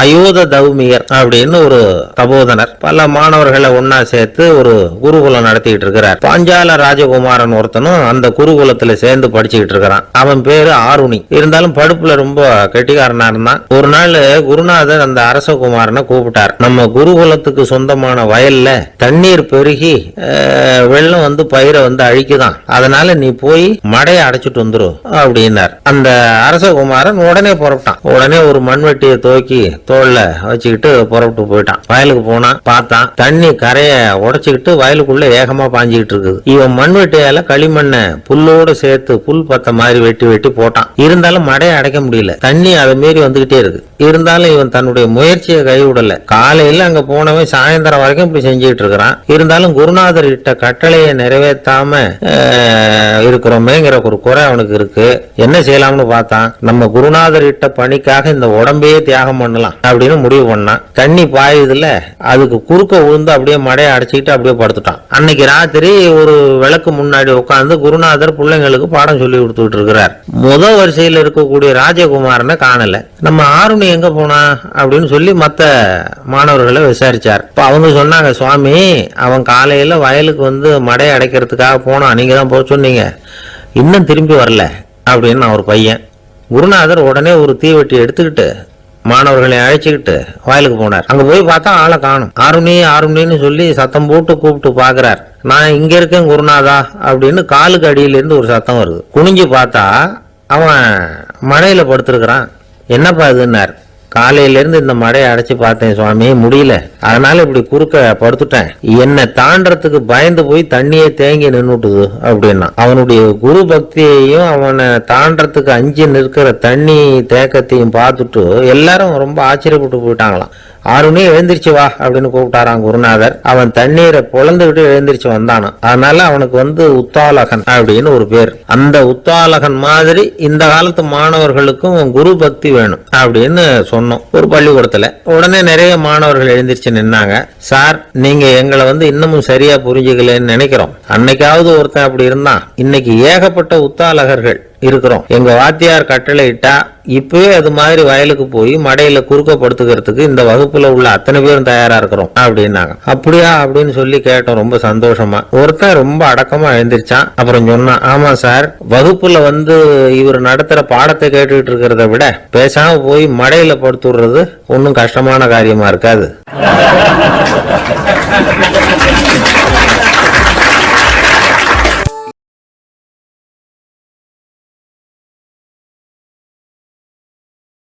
அயோத தௌமியர் அப்படின்னு ஒரு தபோதனர். பல மாணவர்களை ஒன்னா சேர்த்து ஒரு குருகுலம் நடத்திட்டு இருக்கிறார். பாஞ்சால ராஜகுமாரன் ஒருத்தனும் அந்த குருகுலத்துல சேர்ந்து படிச்சுக்கிட்டு இருக்கிறான். அவன் பேரு ஆருணி. இருந்தாலும் படுப்புல ரொம்ப கெட்டிக்காரனா இருந்தான். ஒரு நாள் குருநாதர் அந்த அரசகுமாரனை கூப்பிட்டார். நம்ம குருகுலத்துக்கு சொந்தமான வயல்ல தண்ணீர் பெருகி வெள்ளம் வந்து பயிரை வந்து அழிக்குதான். அதனால நீ போய் மடையை அடைச்சிட்டு வந்துரு அப்படின்னார். அந்த அரசகுமாரன் உடனே புறப்பட்டான். உடனே ஒரு மண்வெட்டியை தோக்கி தோல்ல வச்சுக்கிட்டு புறப்பட்டு போயிட்டான். வயலுக்கு போனான் பார்த்தான் தண்ணி கரைய உடைச்சுக்கிட்டு வயலுக்குள்ள ஏகமா பாஞ்சுக்கிட்டு இருக்குது. இவன் மண்வெட்டியால களிமண்ணை புல்லோடு சேர்த்து புல் பத்த மாதிரி வெட்டி வெட்டி போட்டான். இருந்தாலும் மடையை அடைக்க முடியல. தண்ணி அதை மீறி வந்துகிட்டே இருக்கு. இருந்தாலும் இவன் தன்னுடைய முயற்சியை கைவிடல. காலையில அங்க போனவன் சாயந்தரம் வரைக்கும் இப்படி செஞ்சுட்டு இருக்கிறான். இருந்தாலும் குருநாதர் இட்ட கட்டளையை நிறைவேற்றாம இருக்கிறோமேங்கிற ஒரு குறை அவனுக்கு இருக்கு. என்ன செய்யலாம்னு பார்த்தான். நம்ம குருநாதர் இட்ட பணிக்காக இந்த உடம்பையே தியாகம் பண்ணலாம். அப்படின்னு முடிவு பண்ணான் தண்ணி பாயுதுல அதுக்கு குறுக்க விழுந்து அப்படியே மடையை அடைச்சிக்கிட்டு அப்படியே படுத்துட்டான். அன்னைக்கு ராத்திரி ஒரு விளக்கு முன்னாடி உட்காந்து குருநாதர் பிள்ளைங்களுக்கு பாடம் சொல்லி கொடுத்துட்டு இருக்கிறார். முத வரிசையில் இருக்கக்கூடிய ராஜகுமாரனை காணல. நம்ம ஆருணி எங்க போனா அப்படின்னு சொல்லி மற்ற மாணவர்களை விசாரிச்சார். இப்போ அவங்க சொன்னாங்க சுவாமி அவன் காலையில வயலுக்கு வந்து மடையை அடைக்கிறதுக்காக போனான் நீங்க தான் போக சொன்னீங்க. இன்னும் திரும்பி வரல. அப்படின்னு நான் ஒரு பையன். குருநாதர் உடனே ஒரு தீவெட்டி எடுத்துக்கிட்டு மாணவர்களை அழைச்சிக்கிட்டு வயலுக்கு போனார். அங்க போய் பார்த்தா ஆளை காணும். ஆருணி ஆருணின்னு சொல்லி சத்தம் போட்டு கூப்பிட்டு பாக்குறார். நான் இங்க இருக்கேன் குருநாதா அப்படின்னு காலுக்கு அடியில இருந்து ஒரு சத்தம் வருது. குனிஞ்சு பார்த்தா அவன் மழையில படுத்திருக்கிறான். என்னப்பா இதுன்னார். காலையிலேருந்து இந்த மடையை அடைச்சி பார்த்தேன் சுவாமி. முடியல. அதனால இப்படி குறுக்க படுத்துட்டேன். என்னை தாண்டறதுக்கு பயந்து போய் தண்ணியே தேங்கி நின்றுட்டுது அப்படின்னா. அவனுடைய குரு பக்தியையும் அவனை தாண்டறதுக்கு அஞ்சு நிற்கிற தண்ணி தேக்கத்தையும் பார்த்துட்டு எல்லாரும் ரொம்ப ஆச்சரியப்பட்டு போயிட்டாங்களாம். ஆறுனே எழுந்திரிச்சு வா அப்படின்னு கூப்பிட்டாரான் குருநாதர். அவன் தண்ணீரை பொழந்துகிட்டு எழுந்திரிச்சு வந்தானாம் அதனால அவனுக்கு வந்து உத்தாலகன் அப்படின்னு ஒரு பேர். அந்த உத்தாலகன் மாதிரி இந்த காலத்து மாணவர்களுக்கும் குரு பக்தி வேணும் அப்படின்னு சொன்னோம். ஒரு பள்ளிக்கூடத்துல. உடனே நிறைய மாணவர்கள் எழுந்திரிச்சு நின்னாங்க. சார் நீங்க எங்களை வந்து இன்னமும் சரியா புரிஞ்சுக்கலன்னு நினைக்கிறோம். அன்னைக்காவது ஒருத்தன் அப்படி இருந்தான். இன்னைக்கு ஏகப்பட்ட உத்தாலகர்கள் இருக்கிறோம். எங்க வாத்தியார் கட்டளையிட்டா இப்பவே அது மாதிரி வயலுக்கு போய் மடையில குறுக்கப்படுத்துக்கிறதுக்கு இந்த வகுப்புல உள்ள அத்தனை பேரும் தயாரா இருக்கிறோம் அப்படின்னாங்க. அப்படியா அப்படின்னு சொல்லி கேட்டோம் ரொம்ப சந்தோஷமா. ஒருத்தன் ரொம்ப அடக்கமா எழுந்திருச்சான். அப்புறம் சொன்னான் ஆமா சார் வகுப்புல வந்து இவர் நடத்துற பாடத்தை கேட்டுக்கிட்டு இருக்கிறத விட பேசாம போய் மடையில படுத்துடுறது ஒன்றும் கஷ்டமான காரியமா இருக்காது.